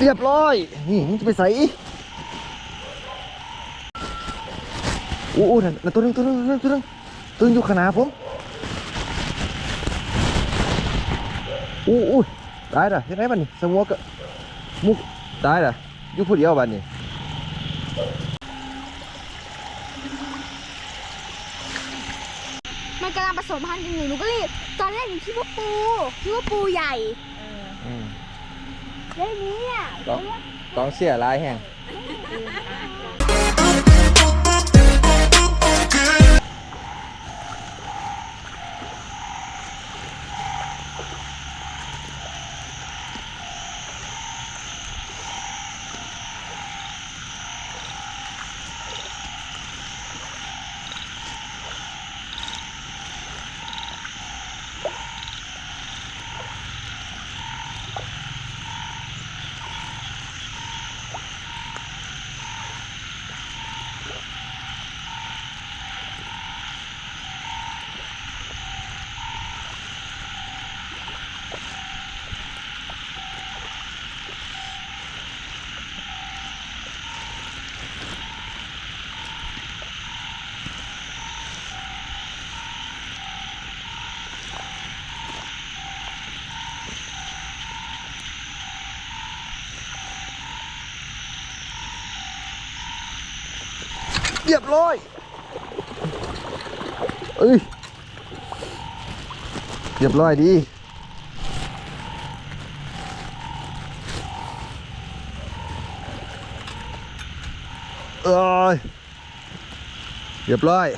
เรียบร้อย นี่มันจะไปใส่อู้อู้นั่นนั่นตัวหนึงตัวหนึงตัวหนึงตัวหนึงตัวหนึงอยู่ขางหนาผมอู้อู้ตายละเห็นไหมบัดนี้สมวกะมุกตายละอยู่ผู้เดียวบัดนี้มันกำลังผสมพันธุ์กันอยู่หนูก็รีบตอนแรกหนูคิดว่าปูคิดว่าปูใหญ่ อืมแล้วทีนี้อะต้องต้องเสียลายแห้ง เรียบร้อยเอ้ยเรียบร้อยดีเอ้ยเรียบร้อย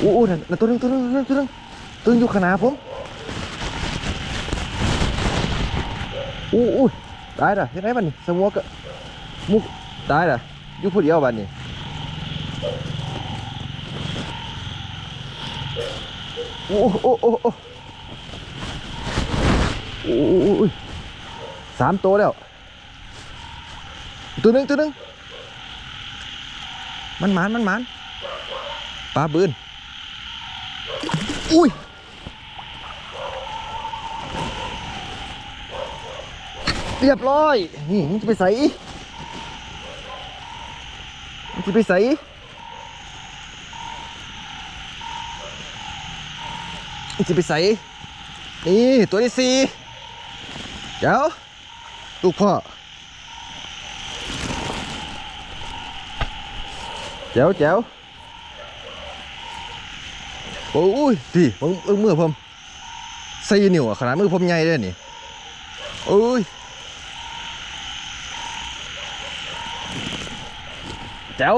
อู้อู้นั่นนั่นตัวนึงตัวนึงตัวนึงตัวนึงตัวนึงอยู่ขนาผมอู้อู้ ตายละเฮ็ดไอ้บัดนี้สมัวก็มุกตายหรอยู่ผู้เดียวบัดนี่โอ้โอ้โอ้โอสามตัวแล้วตัวหนึ่งตัวหนึ่งมันหมานมันหมานปลาบืนอุ้ย เรียบร้อยนี่มันจะไปใส่มันจะไปใส่มันจะไปใส่นี่ตัวที่สี่เจ้าลูกพ่อเจ้าเจ้าโอ้ยดีเบิ่งเบิ่งมือผมสี่นิ้วขนาดมือผมใหญ่เลยนี่โอ้ย แจ๋ว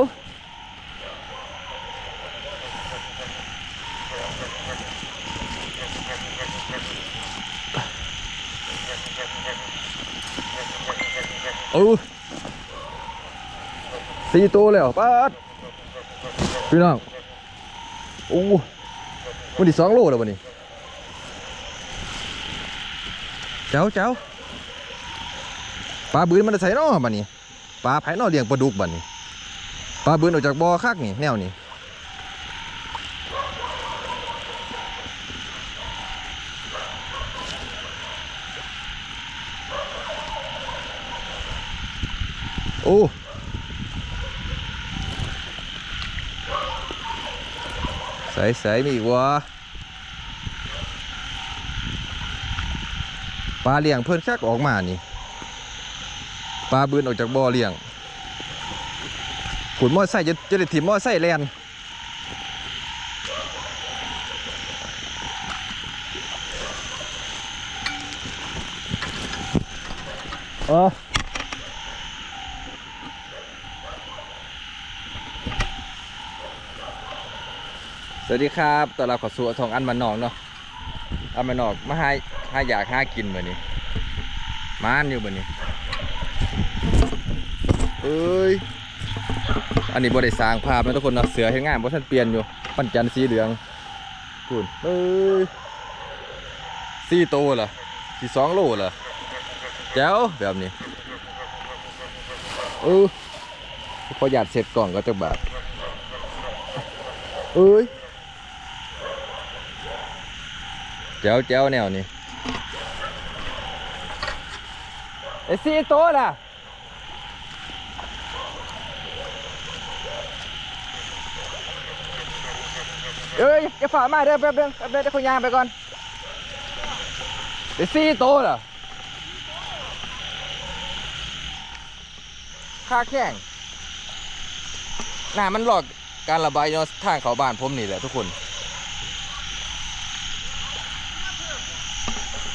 โอ้สี่ตัวแล้วป้าดพี่น้องโอ้วันนี้สองโลแล้ววันนี้เจ้าเจ้าปลาบืนมันจะใส่นอบันนี้ปลาไผ่นอเลี้ยงปลาดุกบันนี้ ปลาบืนออกจากบ่อคักนี่แนวนี้โอ้ใส่ใส่มีอีกวะปลาเลี้ยงเพิ่นคักออกมานี่ปลาบืนออกจากบ่อเลี้ยง ขุนมอไซค์จะจะได้ถีบมอไซค์แลนเออสวัสดีครับตอนเราขอสู่ทองอันมันนอกเนาะอันมันนอกมาใหาหาอยากหากินเหมือนนี้มานอยู่เหมือนนี้เอ้ย อันนี้บริสร้างภาพนะทุกคนนะเสือเห็นง่ายเพราะฉันเปลี่ยนอยู่ปั้นจันสีเหลืองคุณเอ้ยสี่โตเหรอสี่สองโลเหรอแจ๋วแบบนี้เออพอหยาดเสร็จกล่องก็จะแบบเอ้ยแจ๋วแจ๋วแนวนี้ไอ้สี่โตล่ะ เอ้ยจะฝ่ามาเด้อแป๊บนึงแป๊บเดียวขยางไปก่อนไอ้สี่ตัวล่ะค่าแข่งน้ามันหลอกการระบายเนาะทางเขาบ้านผมนี่แหละทุกคน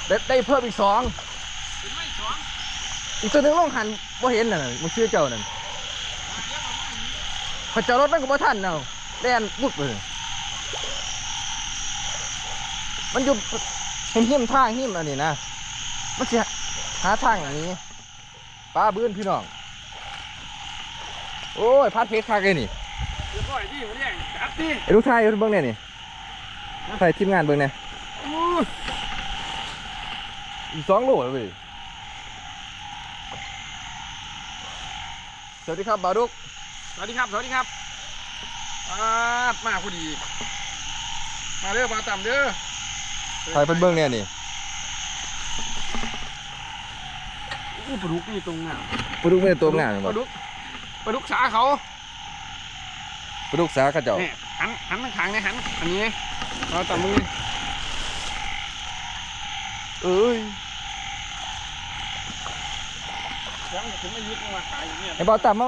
ได้ได้เพิ่มอีกสองอีกตัวนึงลองหันบ่าเห็นน่ะมึงชื่อเจ้านั่นพอจอรถมันก็บ่ทันเนาะแล่นบุดไปเลย มันอยู่เห็นหิมทางหิมอันนี้นะ มันสิหาทางอันนี้ป้าบื้นพี่น้อง โอ้ยพัดเพชรคักเลยนี่เรียบร้อยดิมาเรียงจับดิไอ้ลูกชายเบิ่งเนี่ยนี่ใส่ทีมงานเบิ่งเนี่ยอู้อีกสองโลเลยเว้ยสวัสดีครับบาดุก สวัสดีครับ สวัสดีครับอ่ามาพอดี มาเด้อมาต่ำเด้อ ใส่เป็นเบิ่งเนี่ยนี่อู้ปลาดุกนี่ตรงน่ะปลาดุกไม่ได้ตัวงานปบ่ลาดุกปลาดุกสาเขาปลาดุกสาเขาเจ้าเนี่ยหันหันทางขางเนี่ยหันอันนี้เราต่ำมือเอ้ยยังถึงไม่ยึดมาขายอย่างเงี้ยไอ้บ่าวต่ำมา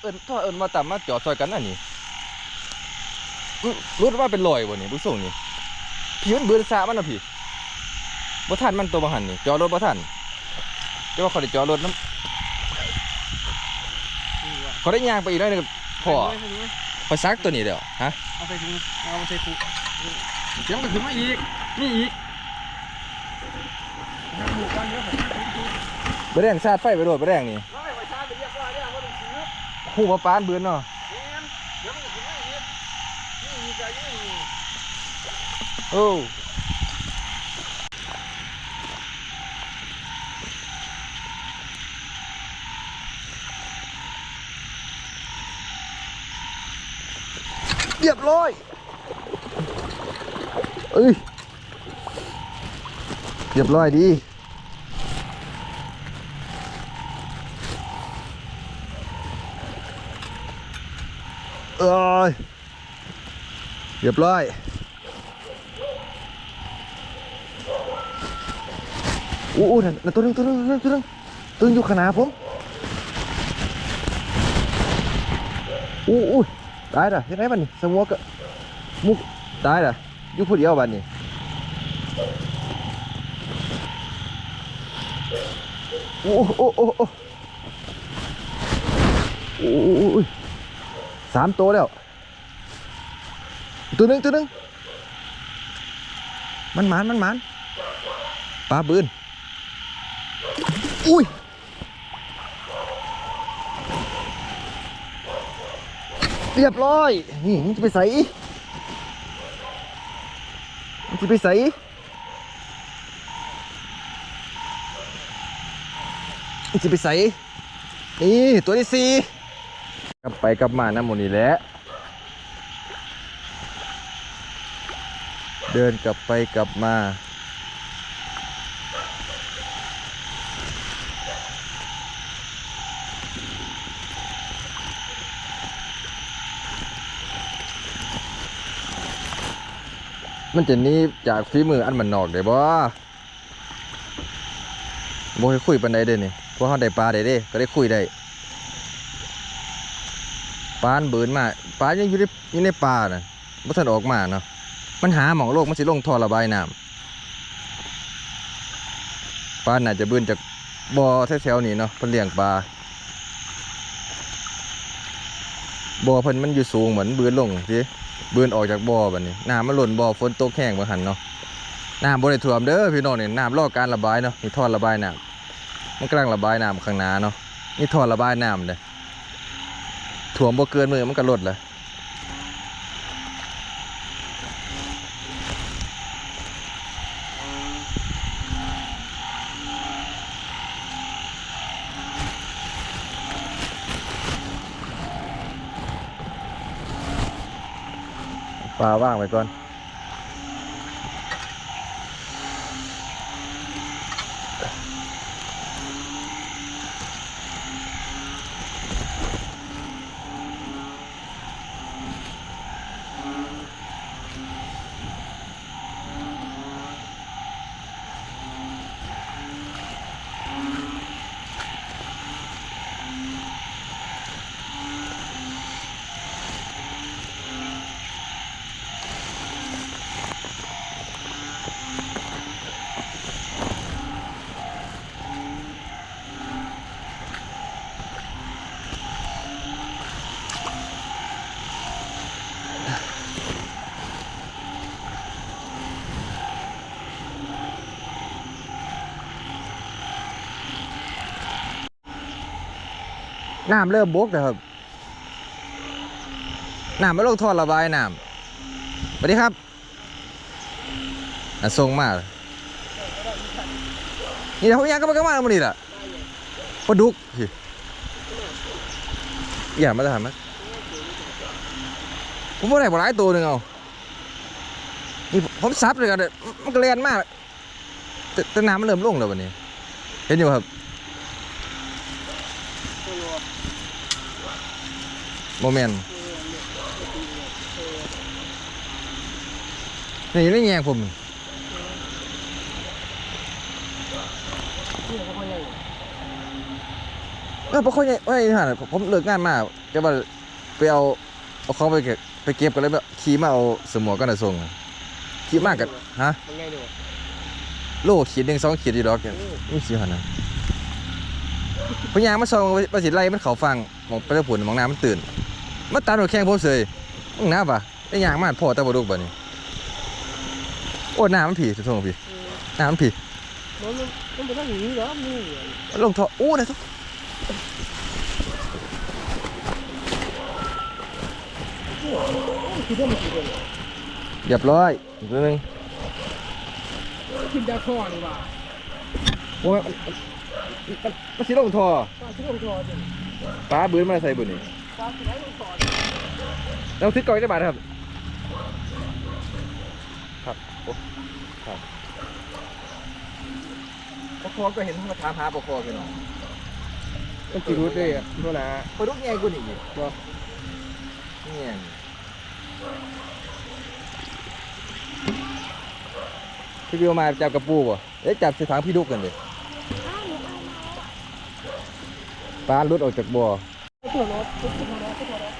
เอิ้นถ้าเอิ้นบ่าวต่ำมาจอดซอยกันนั่นนี่รู้รู้ว่าเป็นรอยบ่นี่ผู้ส่งนี่ พี่มันเบือนสามันนะพี่บ่ทันมันตัวบ่หันนี่จอดรถบ่ทันแต่ว่าเขาได้จอดรถน้ำเขาได้ยางไปอีกหน่อยหนึงพอพอซักตัวนี้เดี๋ยวฮะเอาไปถุงเอาไปถุงเดี๋ยวมันถึงมาอีกนี่อีกทำหมูกันเยอะผมบ่แรงชาดไฟไปโดดบ่แรงนี่ร้อยประชาไปเรียบร้อยแล้วว่าต้องซื้อฮู้ว่าปานเบือนเนาะ เอ็มเดี๋ยวมันถึงมาอีกนี่อีกอะไรนี่อีก โอ้เรียบร้อยเอ้ยเรียบร้อยดีเอ้ยเรียบร้อย อู้อู้นั่นตัวนึงตัวนึงตัวนึงตัวนึงตัวนึงอยู่ขนาดผมอู้อู้ตายละเห็นไหมบันนี่สมอกมุกตายละอยู่ผู้เดียวบันนี่อู้อู้อู้อู้อู้สามตัวแล้วตัวนึงตัวนึงมันหมานมันหมานปลาบืน อุ้ยเรียบร้อย นี่มันจะไปใส่มันจะไปใส่มันจะไปใส่นี่ตัวที่สี่กลับไปกลับมาน้ำหมดนี่แหละเดินกลับไปกลับมา มันจะนี้จากฝีมืออันมันนอกได้บ่บ่ให้คุยปานใดเด้นี่เพราะเฮาได้ปลาได้เด้ ก็ได้คุยได้ปลาเบินมาปลายังอยู่ในอยู่ในป่าน่ะบ่ทันออกมาเนาะมันหาหมองโลกมันสิลงท่อระบายน้ำปลาน่าจะเบินจากบ่อแถวๆนี้เนาะเพิ่นเลี้ยงปลาบ่อเพิ่นมันอยู่สูงเหมือนเบืนลงสิ เบือนออกจากบ่อบัดนี้น้ำมันหล่นบ่อฝนตกแห้งบ่หันเนาะน้ำบ่ได้ท่วมเด้อพี่น้องเนี่ยน้ำรอการระบายเนาะมีท่อระบายน้ำมันกำลังระบายน้ำข้างหน้าเนาะมีท่อระบายน้ำเลยถ่วมบ่เกินมือมันก็ลดเลย ปลาว่างไปก่อน น้ำเริ่มบกแล้วครับน้ำไม่ลงท่อระบายน้ำสวัสดีครับอะส่งมานี่นะผมยังก็มาก็มาแล้วมันนี่แหละปลาดุกอย่ามาถามนะผมว่าไหนบ่หลายตัวหนึ่งเอานี่ผมซับเลยกันเด้อมันก็เลียนมากแต่แต่น้ำมันเริ่มลงแล้ววันนี้ เห็นอยู่ครับ โมเมนต์นี่นี่แยงผมเออปะคนใหญ่ไม่ห่าผมเลิกงานมาจะว่าไปเอาเอาของไปเก็บไปเก็บกันเลยแบบขี่มาเอาสมอกันนะส่งขี่มากกันฮะโลขีดหนึ่งสองขีดอยู่ดอกเนี่ยนี่สิหันนะพยามาส่งประสิทธิ์ไรมันเขาฟังมองไปแล้วผลมองน้ำมันตื่น มาตามรถแข่งผมเสยมึงน้าปะไอ้ยางมาพ่อตาบดุกบ่นี่โอ้หน้ำมันผีสุดทงผีหน้ำมันผีมันมันเป็นเรื่องอย่างนี้เหรอนี่ลงท่อโอ้ได้ทุกเรียบร้อยอีกตัวนึงกินดาคอนี่ว่าโอ้ยมันสิลงท่อปลาที่ลงคอปลาบื้นมาใส่บุญนี่ ปลาที่ไหนลงคอเราทิศก่อนได้บาทครับ ครับโอ้ครับปคอก็เห็นมาถามหาปคอกันเนาะมันจีรุดเลยอะตัวน่ะปลาดุกใหญ่กว่านี่อีกบ่เนี่ยพี่วิวมาจับกระปูบ่เอ๊ะจับใส่ถังพี่ดุกกันเลยปลาลุดออกจากบ่อ ตัวรถตัวรถตัวรถตัวรถ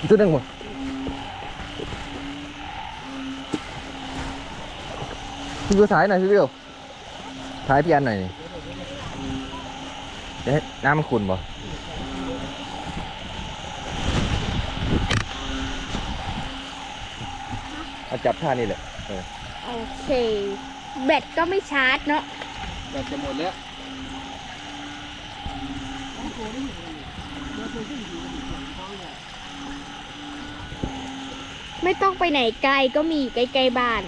อีกตัวหนึงบ่พี่วิวถ่ายหน่อยพี่วิวถ่ายพี่อันหน่อยนี่เดี๋ยวให้น้ำมันขุ่นบ่เอาจับท่านี่แหละโอเค แบตก็ไม่ชาร์จเนาะแบบจะหมดแล้ว ไม่ต้องไปไหนไกลก็มีใกล้ๆบ้าน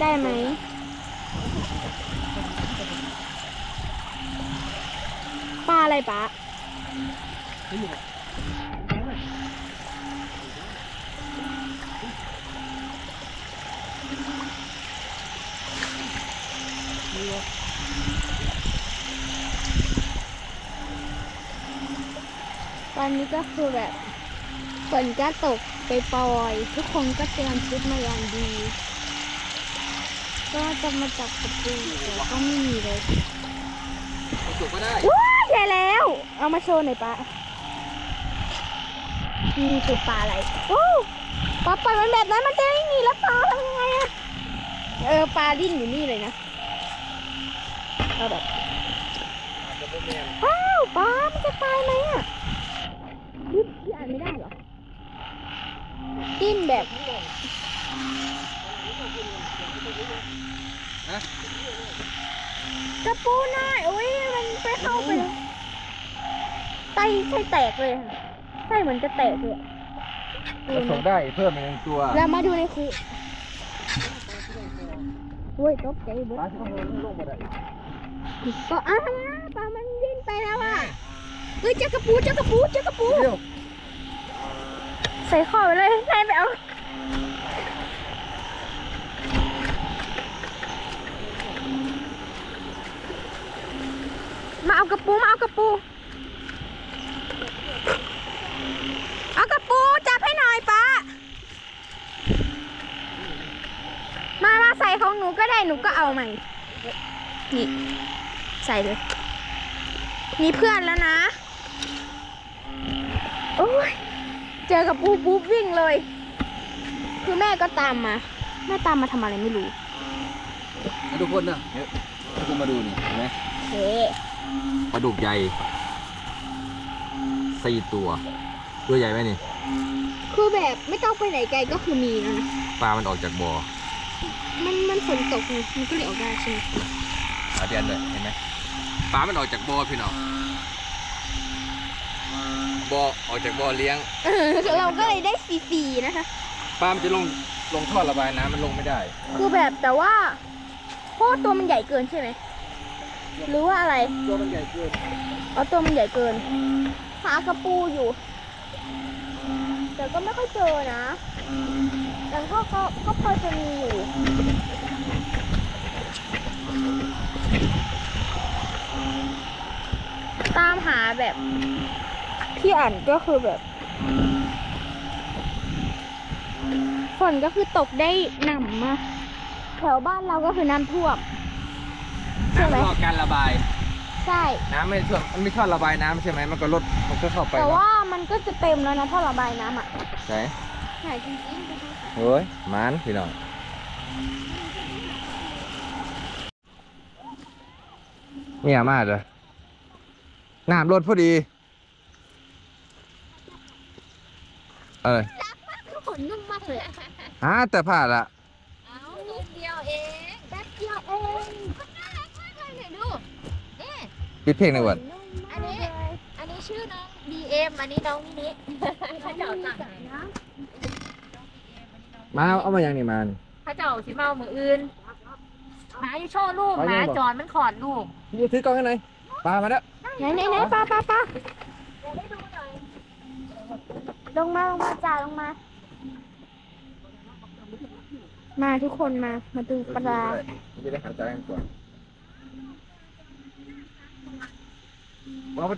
ได้ไหม ปลาอะไรปะตอนนี้ก็คือแบบ ฝนก็ตกไปปล่อยๆทุกคนก็เตรียมชุดมาอย่างดี ก็จะมาจับกระปูแต่ก็ไม่มีเลยจุกก็ได้ว้ายใหญ่แล้ว เอามาโชว์หน่อยปะนี่คือปลาอะไรโอ้ปลาปล่อยมันแบบนั้นมันจะไม่มีแล้วปลาทำยังไงอะเออปลาดิ้นอยู่นี่เลยนะเอาแบบอ้าวปลามันจะตายไหมอะยึดที่อ่านไม่ได้เหรอ ดิ้นแบบกระปูหน่อยอุ้ยมันไปเข้าไปเลยไส้ไส้แตกเลยค่ะไส้เหมือนจะแตกเลยดูเราส่งนะได้เพิ่มอีกหนึ่งตัวแล้วมาดูในคุอุ้ยตกใจเบิปลาดที่มันลงมาได้ก็อ้าวปลามันดิ้นไปแล้วอะเฮ้ยเจ้ากระปูเจ้ากระปูเจ้ากระปูเดี๋ยว ใส่ข้อไปเลยให้ไปเอามาเอากระปูมาเอากระปู เอากระปูจับให้หน่อยป้า มามาใส่ของหนูก็ได้หนูก็เอาใหม่ นี่ ใส่เลย มีเพื่อนแล้วนะ โอ้ย เจอกับปูปุ๊บวิ่งเลย คือแม่ก็ตามมา แม่ตามมาทำอะไรไม่รู้ทุกคนนะเดี๋ยวทุกคนมาดูนี่เห็นไหมเฮ้ปลาดุกใหญ่สี่ตัว ตัวใหญ่ไหมนี่ คือแบบไม่ต้องไปไหนไกลก็คือมีแล้วนะ ปลามันออกจากบ่อ มันมันฝนตกไงมันก็เลยออกได้ใช่ไหมอาเดียนเลยเห็นไหมปลามันออกจากบ่อพี่น้อง บ่อออกจากบ่อเลี้ยง เออเราก็เลยได้ฟรีๆนะคะ ปลามันจะลงลงท่อระบายน้ำมันลงไม่ได้ คือแบบแต่ว่าเพราะว่าตัวมันใหญ่เกินใช่ไหมหรือว่าอะไรตัวมันใหญ่เกินเอาตัวมันใหญ่เกิน หากระปูอยู่ แต่ก็ไม่ค่อยเจอนะแต่ก็ก็ก็พอจะมีอยู่ตามหาแบบ พี่อ่านก็คือแบบ ฝนก็คือตกได้หนำมาแถวบ้านเราก็คือน้ำท่วมใช่ไหมน้ำรอการระบาย ใช่ น้ำไม่ท่วมมันไม่ท่อระบายน้ำใช่ไหมมันก็ลดมันก็เข้าไปแต่เนาะว่ามันก็จะเต็มแล้วนะถ้าระบายน้ำอะไหนใช่จริงๆนะคะเฮ้ยหมันพี่น้องเนี่ยมากเลยน้ำลดพอดี อะไรฝนนุ่มมากเลยฮะแต่ผ่านละเอานิดเดียวเองแป๊บเดียวเองก็น่ารักมากเลยเนี่ยดูนี่ปิดเพลงหน่อยก่อนอันนี้ อันนี้ชื่อน้อง BM อันนี้น้องมินิพระเจ้าสั่งให้มาเอามาอย่างนี้มานี่พระเจ้าสิเมามืออื่นหมาอยู่โชว์ลูกเอาหยังมาบอกจอนมันขอดลูกอยู่ถือกล้องให้หน่อยปลามาแล้วไหนไหนไหนปลาปลาปลา ลงมาลงมาจ่าลงมา มาทุกคนมา มาดูปลาจะได้หายใจกันก่อน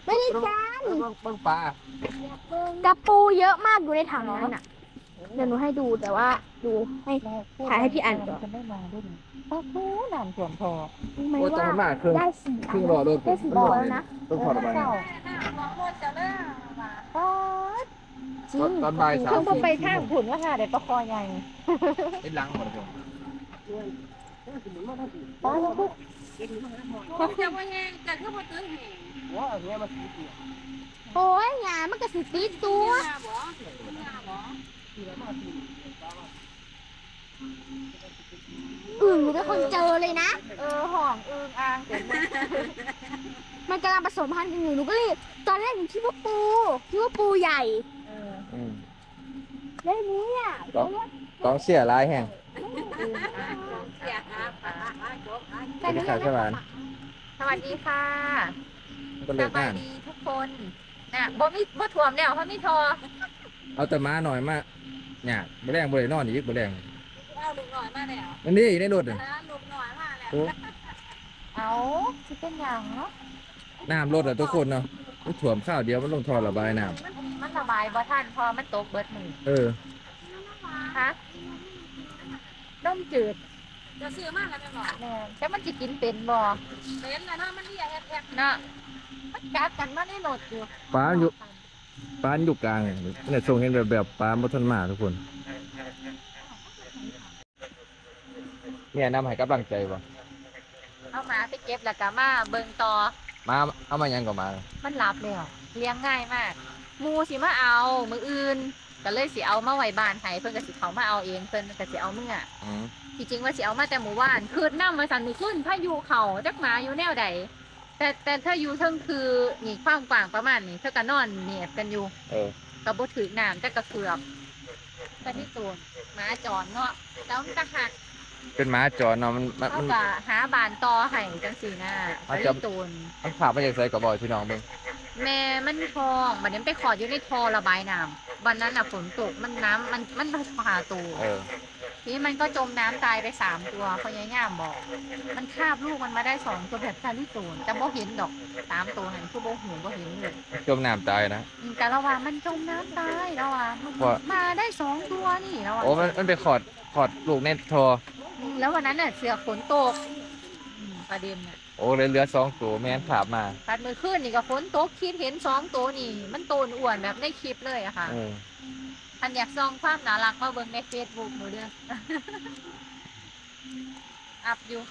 ไม่ได้จานเบิ่งเบิ่งปลากระปูเยอะมากอยู่ในถังนั้นอะเดี๋ยวหนูให้ดูแต่ว่า ดูให้ถ่ายให้พี่อ่านก่อนจะไม่มาด้วยนะป้าคูน้ำท่วมพอรู้ไหมโอ้ยตอนว่านั้นมาเครื่องได้สี่เครื่องรอรถได้สี่มันบอหมลดแล้วนะต้องถอดระบายน้ป้า จริงำตอนบ่ายสามเพิ่งก็ไปทางผุนว่าค่ะเด็กประคอใหญ่ไอ้หลังหมดเลยป้าลูกโอ้ยหยามันก็สิตีตัวอึ่งหนูเป็นคนเจอเลยนะ เออห่องอึงอ่างเต็มเลยมันกำลังผสมพันธุ์กันอยู่หนูก็เลยตอนแรกหนูคิดว่าปูคิดว่าปูใหญ่เอออืม ได้นี้อะกองกองเสียลายแห้งอึงอ่างเสียครับสวัสดีครับใช่ไหมสวัสดีค่ะก็สเลิกบายงานดีทุกคนน่ะบ่มีบ่ถ่วมแล้วเพราะมีทอ เอาแต่ม้าหน่อยมาเนี่ยบ่แรงบ่ได้นอนอีกบ่แรงเอาลูกหน่อยมาแล้วอันนี้ในรถน่ะลูกหน่อยมาแล้วโอ้เอาสิเป็นหยังเนาะน้ำรถอะทุกคนเนาะมันถ่วมข้าวเดียวมันลงท่อระบายน้ มันระบายบ่ทันพอมันตกเบิดมือำเออ ฮะต้มจืดจะซื้อมากแล้วแม่บอกแม่นแต่มันจะกินเป็นบ่เป็นแล้วเนาะมันเรียกแอบแอบเนาะมันกัดกันมาในรถอยู่ปลาอยู่ ปลาอยู่กลางเนี่ยเนี่ยส่งเห็นแบบแบบปลาบ่ทันมาทุกคนเนี่ยนำให้กำลังใจบ่เอาหมาไปเก็บแล้วก็มาเบิ่งต่อมาเอามายังก็มา มันหลับแล้วเลี้ยงง่ายมาก หมูสิมาเอามืออื่นก็เลยสิเอามาไว้บ้านให้เพิ่นก็สิเขามาเอาเองเพิ่นก็สิเอาเมื่ออืมที่จริงว่าสิเอามาแต่หมู่บ้านคืนน้ำมาสั่นมือขึ้นพายุเขาจักหมาอยู่แนวใดแต่แต่ถ้าอยู่เทิงคือนี่ความกว้างประมาณนี้เท่ากับนอนเนียบกันอยู่เออ กับบ่ถือน้ำแต่กระเกือบแต่ที่ตูนหมาจรเนาะแล้วมันก็หักเป็นม้าจรเนาะมันมันเขามัน ก็หาบานต่อให้จังสี่หน้าอาจแต่จะ ที่ตูน มันขาบมาจากไสก็บ่อยพี่น้องเบิ่ง แม่มันทองบัดนี้มันไปขอดอยู่ในทอระบายน้ำวันนั้นอะฝนตกมันน้ำมันมันพาตัวเออ ทีนี้มันก็จมน้ำตายไปสามตัวเขาย่ายามบอก มันคาบลูกมันมาได้สองตัวแบบซาลิตูนแต่บ่เห็นดอกสามตัวหันคือบ่หูบ่เห็นเลย จมน้ำตายนะอืมแต่เราว่ามันจมน้ำตายเราว่ามันว่า มาได้สองตัวนี่เราว่าโอ้มันมันไปขอดขอดลูกในทออืมแล้ววันนั้นน่ะเสือฝนตกอืมประเด็นน่ะโอ้เลยเหลือสองตัวแม่นขาบมาปัดมือขึ้นนี่ก็ฝนตกคิดเห็นสองตัวนี่ มันโตนอ้วนแบบในคลิปเลยอะค่ะเอออันอยากซองความน่ารักมาเบิ่งในเฟซบุ๊กหนูเด้อ อัพอยู่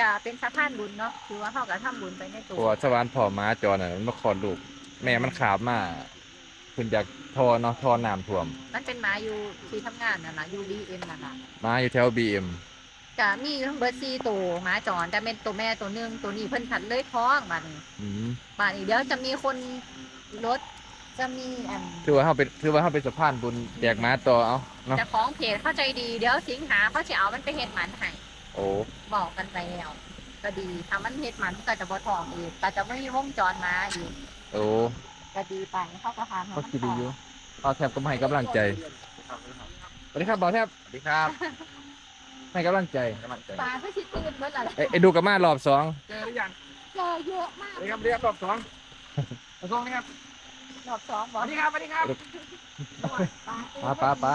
จะเป็นสะพานบุญเนาะคือว่าเขาก็ทำบุญไปในตัตัววสวรรค์พ่อม้าจรน่ะมันมาขอดลูกแม่มันขาบมาขึ้นจากทอเนาะทอน้ำท่วมมันเป็นหมาอยู่ที่ทำงานน่ะนะอยู่ดีเอ็นน่ะค่ะมาอยู่แถว BM จะมีทั้งเบิร์ดซีตัวหมาจรแต่เป็นตัวแม่ตัวหนึงตัวนี้เพิ่นถัดเลยท้องบัดนี้อืมบัดนี้เดี๋ยวจะมีคนรถจะมีอันถือว่าเฮาเป็นถือว่าเฮาเป็นสะพานบุญแจกหมาต่อเอาเนาะเจะของเพจเข้าใจดีเดี๋ยวสิงหาเขาจะเอามันไปเฮ็ดหมันให้โอ้บอกกันไปแล้วก็ดีถ้ามันเฮ็ดหมันก็จะบ่ทองอีกก็จะไม่มีวงจรมาอีกโอ้ก็ดีไปเขาก็ทำให้ก็มันคิดดีอยู่เอาแทบก็มาให้กำลังใจสวัสดีครับบ่าวแทบสวัสดีครับ ให้กำลังใจกำลังใจปลาก็สิตื่นเมื่อไหร่เอ้ยเอ้ยดูกับมารอบสองเจอหรือยังเจอเยอะมากสวัสดีครับเรียกรอบสองรอบสองนี่ครับรอบสองบสอกวัสดีครับสวัสดีครับปลาป้าป้าป้า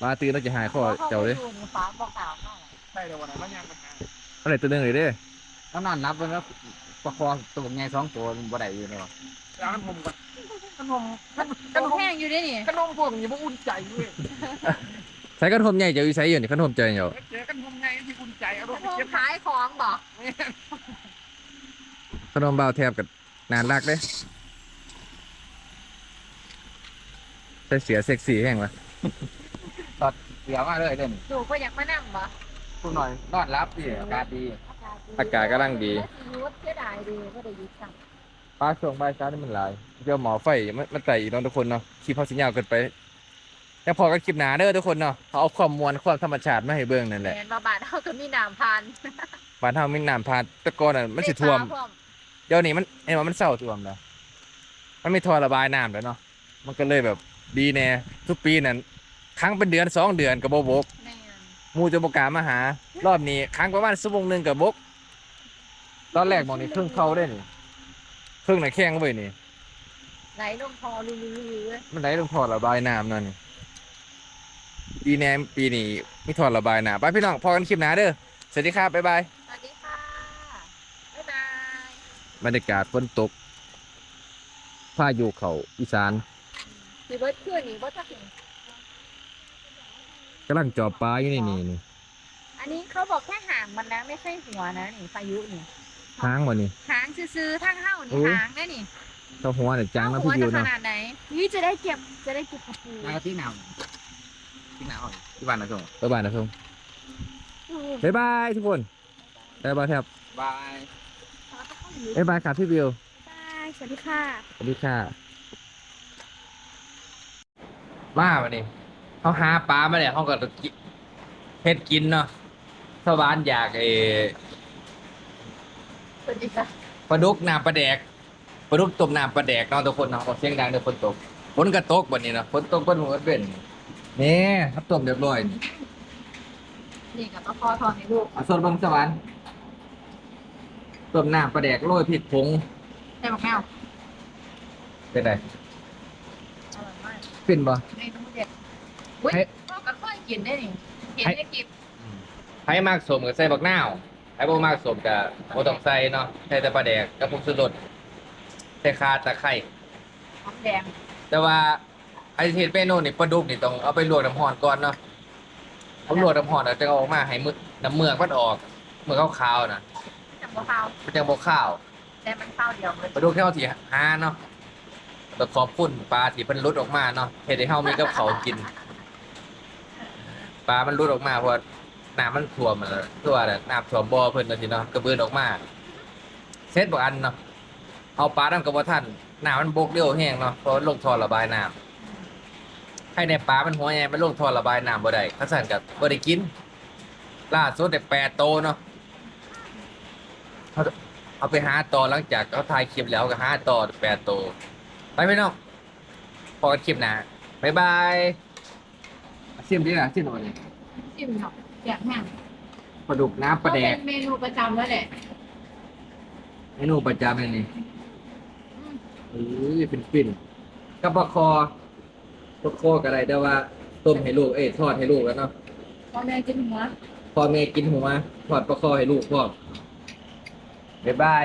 ป้าตื่นแล้วจะหายข้อเจ้าเลยขอยู่ในฟ้าบอกกล่าวเขาใช่เดี๋ยววันไหนมันยังปัญหาอะไรตัวหนึงเลยเด้แล้วนอนรับมันแล้วประคองตัวไงสองตัวมันบ่ได้อยู่เนาะเดี๋ยวขนมก่อนขนมขนมขตันวมแห้งอยู่ด้วยนี่ขนมพวกนี้มันอุ่นใจเว้ย ใส่กระทมใหญ่เจ้าอยู่ใส่อยู่นี่กระทมใจเจ้าเจอขนมไงที่อุ่นใจเอารขมณ์ไปนมเก็บขายของบอกขนมบ่าวแทบกับนานรักเด้ใส่เสียเซ็กซี่แห้งวะเดี๋ยวมาเลยเด่นดูก็อยากมานั่งบ่คุณหน่อยนอนรับดิอากาศดี อากาศกำลังดียุดเสียดายดีก็ได้ยุดสั่งป้าช่วงบ่ายเช้านี่มันหลายเดี๋ยวหมอไฟมันมันไต่อีกเน้องทุกคนเนาะคลิปเขาสิยาวเกินไป แล้วพอกันคลิปหนาเด้อทุกคนเนาะเขาเอาความมวลความธรรมชาติมาให้เบิ่งนั่นแหละแมนบาบาทเขาก็มีน้ำพันบ้านเฮามีน้ำผ่านแตะกอนน่ะมันสิท่วมเดี๋ยวนี้มันเห็นว่ามันเศร้าท่วมแล้วมันมีท่อระบายน้ำแล้วเนาะ มันก็เลยแบบดีแน่ทุกปีนั่นครั้งเป็นเดือนสองเดือนกับบกแม่นหมูจะบกล้ามาหา รอบนี้ครั้งประมาณชั่วโมงหนึ่งกับบก ตอนแรกมองนี่ครึ่งเข้าได้นี่ครึ่งน่ะแข้งเว้ยนี่ ไหลลงคอลุยๆเลยมันได้ต้องท่อระบายน้ำนั่นนี่ ปีแนมปีนี้มีท่อระบายน้ำไปพี่น้องพอกันคลิปหน้าเด้อสวัสดีครับบ๊ายบายสวัสดีค่ะ บ๊ายบาย บรรยากาศฝนตกพายุเขาอีสานสีเบิร์ดขึ้นนี่ว่าจะถึงกำลังจอบปลาอยู่ในนี่นี่อันนี้เขาบอกแค่หางมันนะ ไม่ใช่หัวนะนี่พายุนี่ค้างวะนี่ หางซื้อๆทั้งเห่าโอ้นี่ยหางนะนี่เจ้าหัวเนี่ยจางนะหัพี่ววิจะวขเนาะนาดไหนนี่จะได้เก็บจะได้เก็บกระปูนายที่หนาว ที่หนาวที่บ้านนะส่งบ๊ายบายนะทุกบ๊ายบายทุกคนบ๊ายบายครับบายบ๊ายบายครับพี่วิวใช่สวัสดีค่ะสวัสดีค่ะมาวันนี้เขาหาปลามาเนี่ยเขาก็กิเฮ็ดกินเนาะชาวบ้านอยากเออสวัสดีค่ะปลาดุกน้ำปลาแดกปลาดุกต้มน้ำปลาแดกเนาะทุกคนเนาะออกเสียงดังเดี๋ยวฝนตกฝนก็ตกวันนี้เนาะฝนตกฝนหัวเป็น นี่ครับต้มเรียบร้อยนี่นี่กับปลาคอทอนในลูกเอาส่วนเบางสวรรค์ต้มน้ำปลาแดกโรยพริกผงใส่บักแมวเป็นไรอร่อยมากเป็นบ่เมนูเด็ดอุ้ยให้ พ่อก็ค่อยกินได้นี่กินได้กินไผมากสมกับใส่บักนาวไผบ่มากสมกับบ่ต้องใส่เนาะใส่แต่ปลาแดกกับผงชูรสใส่ข่าตะไคร้หอมแดงแต่ว่า ไอ้ที่เฮ็ดเมนูนี่ปลาดุกนี่ต้องเอาไปลวกน้ำร้อนก่อนเนาะเอาลวกน้ำร้อนแล้วจะเอาออกมาให้มึกน้ำเมือกมันออกเมือกขาวๆน่ะจังบ่ข้าวมันจะบ่ขาวแต่มันข้าวเดียวเลยปลาดุกที่เฮาสิหาเนาะแล้วขอบคุณปลาที่เพิ่นหลุดออกมาเนาะเฮ็ดให้เฮามีกับเขาวกิน ปลามันหลุดออกมาเพราะว่าน้ำมันท่วมมันแล้วตัวน่ะน้ำท่วมบ่อเพิ่นน่ะสิเนาะกระเบือนออกมาเสร็จบ่อันเนาะเอาปลานํกับบ่ทันน้ำมันบกเร็วแห้งเนาะเพราะลงท่อระบายน้ำ ให้ในปลามันหัวใหญ่มันลงท่อระบายน้ำบ่ได้คันสั่นก็บ่ได้กินล่าสุดได้8โตเนาะเอาเอาไปหาต่อหลังจากเขาถ่ายคลิปแล้วก็หาต่อ8โตไปพี่น้องพอกันคลิปหน้าบ๊ายบายซิมดิล่ะซิมหน่อยจิ้มเนาะแซ่บแห้งปลาดุกน้ำปลาแดกเป็นเมนูประจำแล้วแหละเมนูประจำเลยนี่เอ้ยเป็นฟินกับปลาคอ ปลาคอก็ได้แต่ว่าต้มให้ลูกเอ้ยทอดให้ลูกแล้วเนาะพ่อแม่กินหัวพอแม่กินหัวทอดปลาคอให้ลูกพ่อมบ๊ายบาย